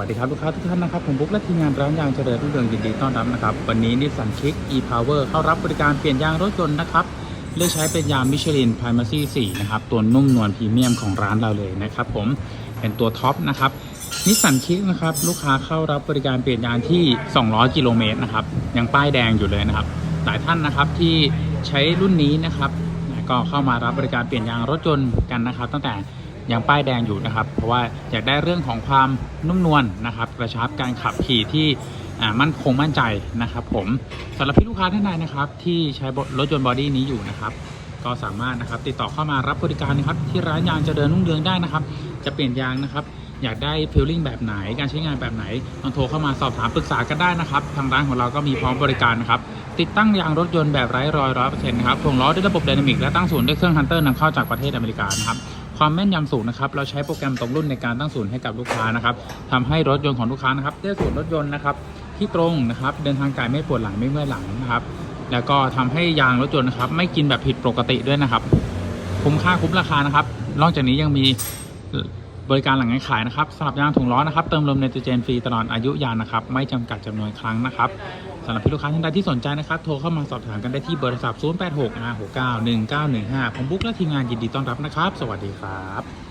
สวัสดีครับลูกค้าทุกท่านนะครับผมบุ๊กและทีมงานร้านยางเจริญรุ่งเรืองยินดีต้อนรับนะครับ วันนี้นิสสันคิก e-power เข้ารับบริการเปลี่ยนยางรถยนต์นะครับเลือกใช้เป็นยางมิชลิน Primacy 4นะครับ ตัวนุ่มนวลพรีเมียมของร้านเราเลยนะครับผมเป็นตัวท็อปนะครับนิสสันคิกนะครับ ลูกค้าเข้ารับบริการเปลี่ยนยางที่ 200 กิโลเมตรนะครับยังป้ายแดงอยู่เลยนะครับหลายท่านนะครับที่ใช้รุ่นนี้นะครับก็เข้ามารับบริการเปลี่ยนยางรถยนต์กันนะครับ ตั้งแต่ ยังป้ายแดงอยู่นะครับ เพราะว่าอยากได้เรื่องของความนุ่มนวลนะครับ กระชับการขับขี่ที่มั่นคงมั่นใจนะครับ ผมสำหรับพี่ลูกค้าท่านใดนะครับ ที่ใช้รถยนต์บอดี้นี้อยู่นะครับก็สามารถนะครับติดต่อเข้ามารับบริการนะครับที่ร้านยางเจะเดินรุ่งเรืองได้นะครับ จะเปลี่ยนยางนะครับ อยากได้ฟิลลิ่งแบบไหนการใช้งานแบบไหนลองโทรเข้ามาสอบถามปรึกษากันได้นะครับ ทางร้านของเราก็มีพร้อมบริการนะครับ ติดตั้งยางรถยนต์แบบไร้รอยร้อยเปอร์เซ็นต์นะครับถ่วงล้อด้วยระบบไดนามิกและตั้งศูนย์ด้วยเครื่องฮันเตอร์นำเข้าจากประเทศอเมริกานะครับ ความแม่นยำสูงนะครับเราใช้โปรแกรมตรงรุ่นในการตั้งศูนย์ให้กับลูกค้านะครับทำให้รถยนต์ของลูกค้านะครับได้ส่วนย์รถยนต์นะครับที่ตรงนะครับเดินทางไกลไม่ปวดหลังไม่เมื่อยหลังนะครับแล้วก็ทำให้ยางรถยนต์นะครับไม่กินแบบผิดปกติด้วยนะครับ คุ้มค่าคุ้มราคานะครับ นอกจากนี้ยังมีบริการหลังการขายนะครับสำหรับยางถุงล้อนะครับ เติมลมไนโตรเจนฟรีตลอดอายุยางนะครับ ไม่จำกัดจำนวนครั้งนะครับ สำหรับพี่ลูกค้าท่านใดที่สนใจนะครับ โทรเข้ามาสอบถามกันได้ที่เบอร์โทรศัพท์ 086 569 1915 ผมบุ๊กและทีมงานยินดีต้อนรับนะครับ สวัสดีครับ